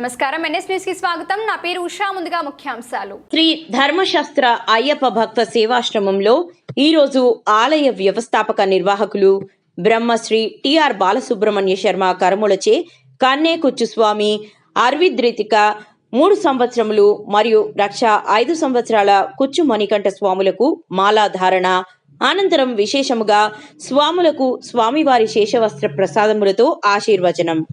నమస్కారం. ఎన్ఎస్ న్యూస్కి స్వాగతం. నా పేరు ఉషా. ముందుగా ముఖ్యాంశాలు. శ్రీ ధర్మశాస్త్ర అయ్యప్ప భక్త సేవాశ్రమంలో ఈరోజు ఆలయ వ్యవస్థాపక నిర్వాహకులు బ్రహ్మశ్రీ టిఆర్ బాలసుబ్రహ్మణ్య శర్మ కరములచే కన్నేకుచ్చు స్వామి అర్విద్రితిక మూడు సంవత్సరములు మరియు రక్ష ఐదు సంవత్సరాల కుచ్చు మణికంఠ స్వాములకు మాలాధారణ. అనంతరం విశేషముగా స్వాములకు స్వామివారి శేషవస్త్ర ప్రసాదములతో ఆశీర్వచనం.